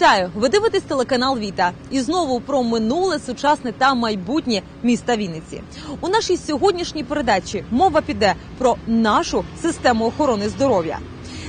Вітаю! Ви дивитесь телеканал Віта і знову про минуле, сучасне та майбутнє міста Вінниці. У нашій сьогоднішній передачі мова піде про нашу систему охорони здоров'я.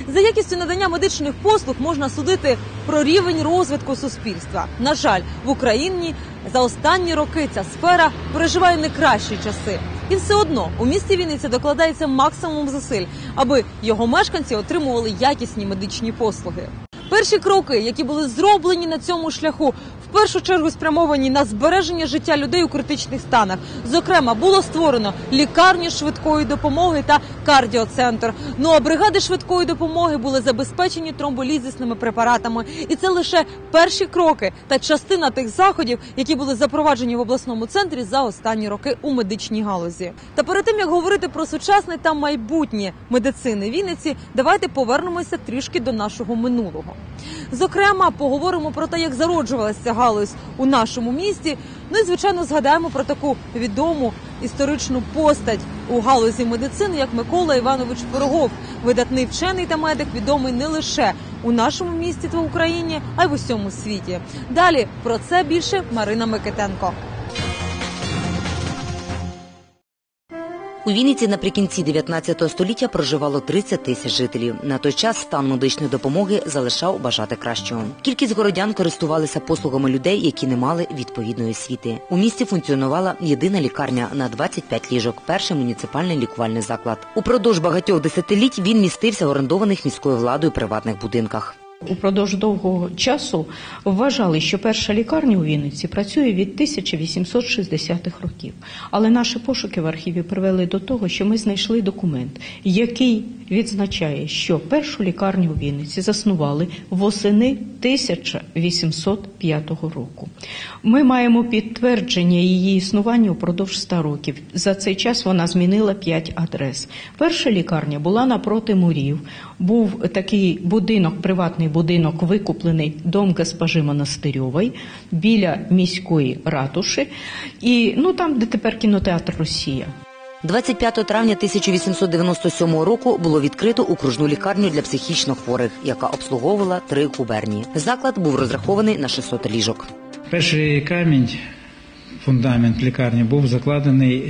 За якістю надання медичних послуг можна судити про рівень розвитку суспільства. На жаль, в Україні за останні роки ця сфера переживає не кращі часи. І все одно у місті Вінниця докладається максимум зусиль, аби його мешканці отримували якісні медичні послуги. Перші кроки, які були зроблені на цьому шляху, першу чергу спрямовані на збереження життя людей у критичних станах. Зокрема, було створено лікарню швидкої допомоги та кардіоцентр. Ну а бригади швидкої допомоги були забезпечені тромболізисними препаратами. І це лише перші кроки та частина тих заходів, які були запроваджені в обласному центрі за останні роки у медичній галузі. Та перед тим як говорити про сучасне та майбутнє медицини Вінниці, давайте повернемося трішки до нашого минулого. Зокрема, поговоримо про те, як зароджувалася галузь у нашому місті. Ну і звичайно згадаємо про таку відому історичну постать у галузі медицини, як Микола Іванович Пирогов, видатний вчений та медик, відомий не лише у нашому місті та в Україні, а й в усьому світі. Далі про це більше Марина Микитенко. У Вінниці наприкінці 19 століття проживало 30 тисяч жителів. На той час стан медичної допомоги залишав бажати кращого. Кількість городян користувалися послугами людей, які не мали відповідної освіти. У місті функціонувала єдина лікарня на 25 ліжок. Перший муніципальний лікувальний заклад. Упродовж багатьох десятиліть він містився в орендованих міською владою приватних будинках. Упродовж довгого часу вважали, що перша лікарня у Вінниці працює від 1860-х років. Але наші пошуки в архіві привели до того, що ми знайшли документ, який відзначає, що першу лікарню у Вінниці заснували восени 1805 року. Ми маємо підтвердження її існування упродовж 100 років. За цей час вона змінила 5 адрес. Перша лікарня була напроти мурів. Був такий будинок, приватний будинок, викуплений дом госпожи Монастирьової біля міської ратуші, і ну там, де тепер кінотеатр Росія. 25 травня 1897 року було відкрито окружну лікарню для психічно хворих, яка обслуговувала три губернії. Заклад був розрахований на 600 ліжок. Перший камінь, фундамент лікарні, був закладений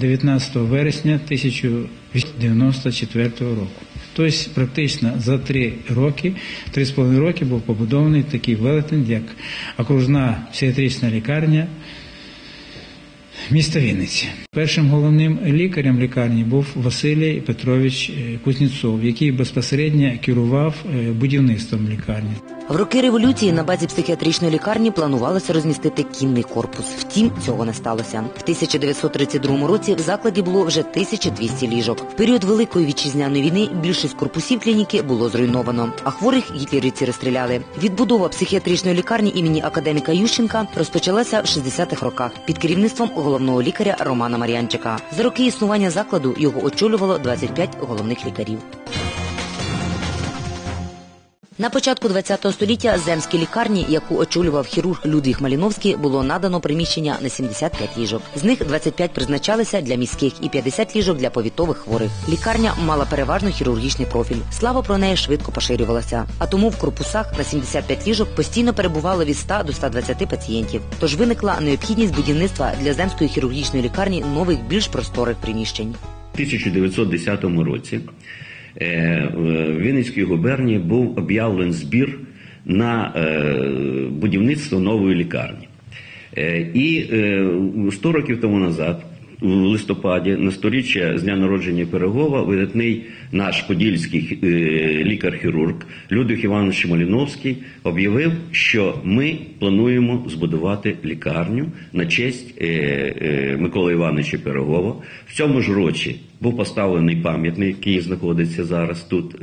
19 вересня 1994 року. Тобто, практично за три роки, три з половиною роки був побудований такий велетень, як окружна психіатрична лікарня міста Вінниці. Першим головним лікарем лікарні був Василій Петрович Кузнєцов, який безпосередньо керував будівництвом лікарні. В роки революції на базі психіатричної лікарні планувалося розмістити кінний корпус. Втім, цього не сталося. В 1932 році в закладі було вже 1200 ліжок. В період великої вітчизняної війни більшість корпусів клініки було зруйновано, а хворих гітлерівці розстріляли. Відбудова психіатричної лікарні імені академіка Ющенка розпочалася в 60-х роках під керівництвом головного лікаря Романа Мар'янчика. За роки існування закладу його очолювало 25 головних лікарів. На початку ХХ століття земській лікарні, яку очолював хірург Людвіг Маліновський, було надано приміщення на 75 ліжок. З них 25 призначалися для міських і 50 ліжок для повітових хворих. Лікарня мала переважно хірургічний профіль. Слава про неї швидко поширювалася. А тому в корпусах на 75 ліжок постійно перебувало від 100 до 120 пацієнтів. Тож виникла необхідність будівництва для земської хірургічної лікарні нових більш просторих приміщень. У 1910 році в Вінницькій губернії був об'явлений збір на будівництво нової лікарні. І 100 років тому назад, у листопаді, на сторіччя з дня народження Пирогова, видатний наш подільський лікар-хірург Людвиг Іванович Маліновський об'явив, що ми плануємо збудувати лікарню на честь Миколи Івановича Пирогова. В цьому ж році був поставлений пам'ятник, який знаходиться зараз тут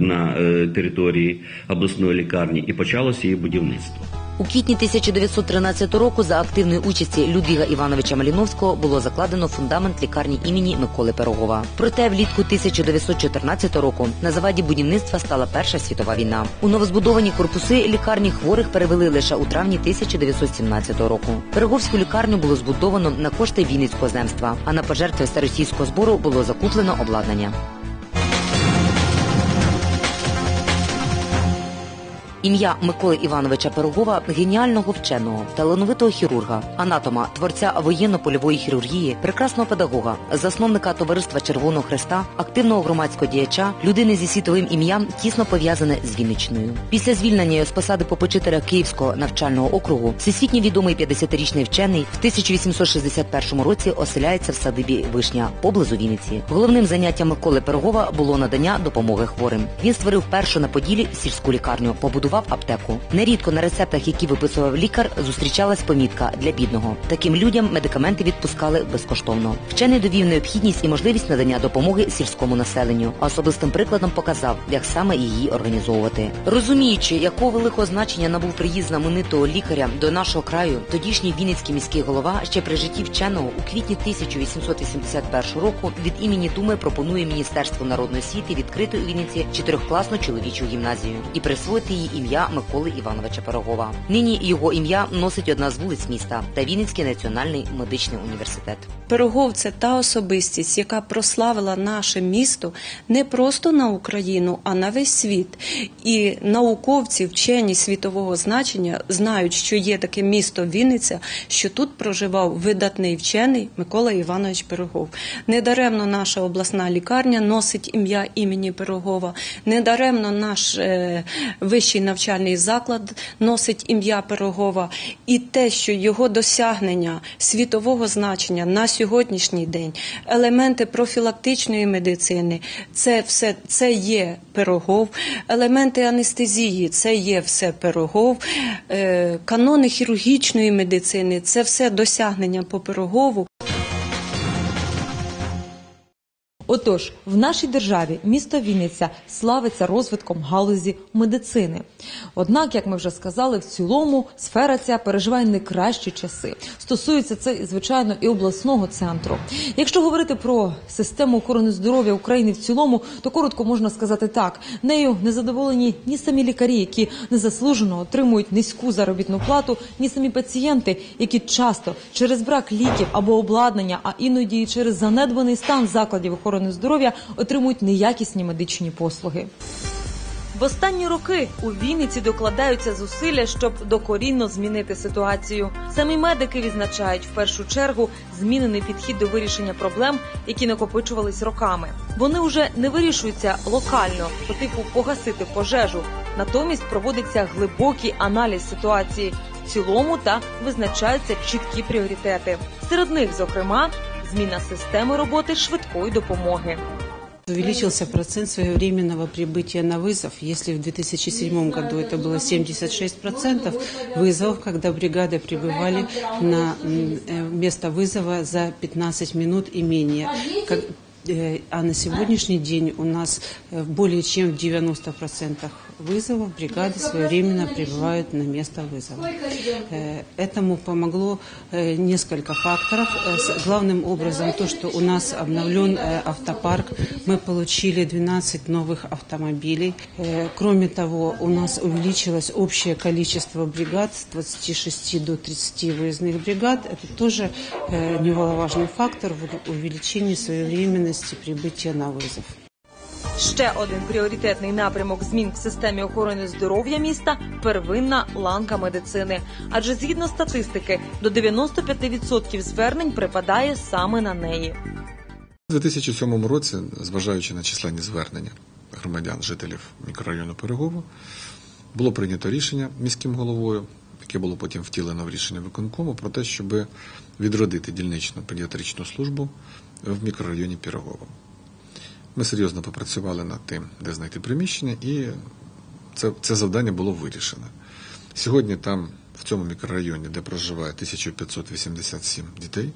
на території обласної лікарні, і почалося її будівництво. У квітні 1913 року за активної участі Людвіга Івановича Маліновського було закладено фундамент лікарні імені Миколи Пирогова. Проте влітку 1914 року на заваді будівництва стала Перша світова війна. У новозбудовані корпуси лікарні хворих перевели лише у травні 1917 року. Пироговську лікарню було збудовано на кошти Вінницького земства, а на пожертви всеросійського збору було закуплено обладнання. Ім'я Миколи Івановича Пирогова геніального вченого, талановитого хірурга, анатома, творця воєнно-польової хірургії, прекрасного педагога, засновника товариства Червоного Хреста, активного громадського діяча, людини зі світовим ім'ям тісно пов'язане з Вінничною. Після звільнення з посади попечителя Київського навчального округу всесвітньо відомий 50-річний вчений в 1861 році оселяється в садибі Вишня поблизу Вінниці. Головним заняттям Миколи Пирогова було надання допомоги хворим. Він створив першу на Поділі сільську лікарню, побудував аптеку. Нерідко на рецептах, які виписував лікар, зустрічалась помітка для бідного. Таким людям медикаменти відпускали безкоштовно. Вчений довів необхідність і можливість надання допомоги сільському населенню, а особистим прикладом показав, як саме її організовувати. Розуміючи, якого великого значення набув приїзд знаменитого лікаря до нашого краю, тодішній Вінницький міський голова ще при житті вченого у квітні 1881 року від імені Думи пропонує Міністерству народної освіти відкрити у Вінниці чотирьохкласну чоловічу гімназію і присвоїти їй ім'я Миколи Івановича Пирогова. Нині його ім'я носить одна з вулиць міста та Вінницький національний медичний університет. Пирогов це та особистість, яка прославила наше місто не просто на Україну, а на весь світ. І науковці, вчені світового значення знають, що є таке місто Вінниця, що тут проживав видатний вчений Микола Іванович Пирогов. Недаремно наша обласна лікарня носить ім'я імені Пирогова. Недаремно наш е, вищий навчальний заклад носить ім'я Пирогова. І те, що його досягнення світового значення на сьогоднішній день, елементи профілактичної медицини, це все це є пирогов, елементи анестезії, це є все пирогов, е, канони хірургічної медицини, це все досягнення по пирогову. Отож, в нашій державі місто Вінниця славиться розвитком галузі медицини. Однак, як ми вже сказали, в цілому сфера ця переживає не кращі часи. Стосується це, звичайно, і обласного центру. Якщо говорити про систему охорони здоров'я України в цілому, то коротко можна сказати так: нею не задоволені ні самі лікарі, які незаслужено отримують низьку заробітну плату, ні самі пацієнти, які часто через брак ліків або обладнання, а іноді і через занедбаний стан закладів охорони здоров'я отримують неякісні медичні послуги. В останні роки у Вінниці докладаються зусилля, щоб докорінно змінити ситуацію. Самі медики відзначають в першу чергу змінений підхід до вирішення проблем, які накопичувались роками. Вони вже не вирішуються локально, по типу погасити пожежу. Натомість проводиться глибокий аналіз ситуації в цілому та визначаються чіткі пріоритети. Серед них, зокрема, зміна системи роботи швидкої допомоги. Увеличился процент своевременного прибытия на вызов. Если в 2007 году это было 76% вызовов, когда бригады прибывали на м, э, место вызова за 15 минут и менее. Как- э, а на сегодняшний день у нас э, более чем в 90% вызовов бригады своевременно прибывают на место вызова. Э, Этому помогло э, несколько факторов. Э, Главным образом то, что у нас обновлен автопарк. Мы получили 12 новых автомобилей. Кроме того, у нас увеличилось общее количество бригад с 26 до 30 выездных бригад. Это тоже немаловажный фактор в увеличении своевременности прибытия на вызов. Ще один пріоритетний напрямок змін в системі охорони здоров'я міста первинна ланка медицини. Адже згідно статистики, до 95% звернень припадає саме на неї. У 2007 році, зважаючи на численні звернення громадян, жителів мікрорайону Перегово, було прийнято рішення міським головою, яке було потім втілено в рішення виконкому, про те, щоб відродити дільничну педіатричну службу в мікрорайоні Пірогово. Ми серйозно попрацювали над тим, де знайти приміщення, і це, це завдання було вирішено. Сьогодні там, в цьому мікрорайоні, де проживає 1587 дітей,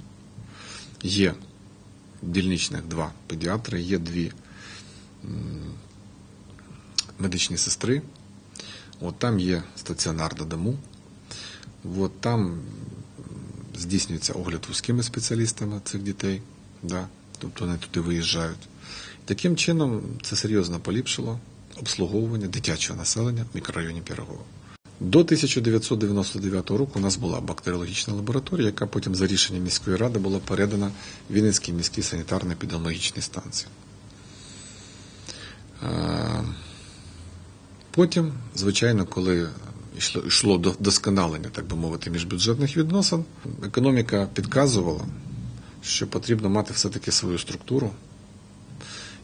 є дільничних два педіатри, є дві медичні сестри. От там є стаціонар додому. От там здійснюється огляд вузькими спеціалістами цих дітей. Да, тобто вони туди виїжджають. Таким чином, це серйозно поліпшило обслуговування дитячого населення в мікрорайоні Пірогова. До 1999 року у нас була бактеріологічна лабораторія, яка потім за рішенням міської ради була передана Вінницькій міській санітарно-епідеміологічній станції. Е, Потім, звичайно, коли йшло, йшло до вдосконалення, так би мовити, міжбюджетних відносин, економіка підказувала, що потрібно мати все-таки свою структуру,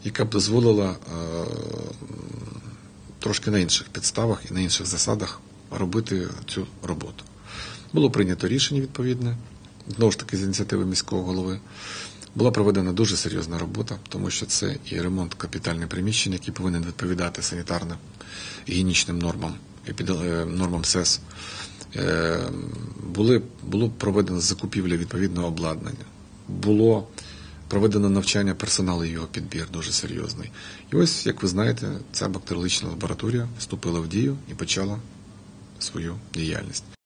яка б дозволила е, трошки на інших підставах і на інших засадах робити цю роботу. Було прийнято рішення відповідне, знову ж таки, з ініціативи міського голови. Була проведена дуже серйозна робота, тому що це і ремонт капітальних приміщень, який повинен відповідати санітарно-гігієнічним нормам, епіде- е, нормам СЕС. Е, було проведено закупівля відповідного обладнання. Було проведено навчання персоналу і його підбір дуже серйозний. І ось, як ви знаєте, ця бактеріологічна лабораторія вступила в дію і почала свою діяльність.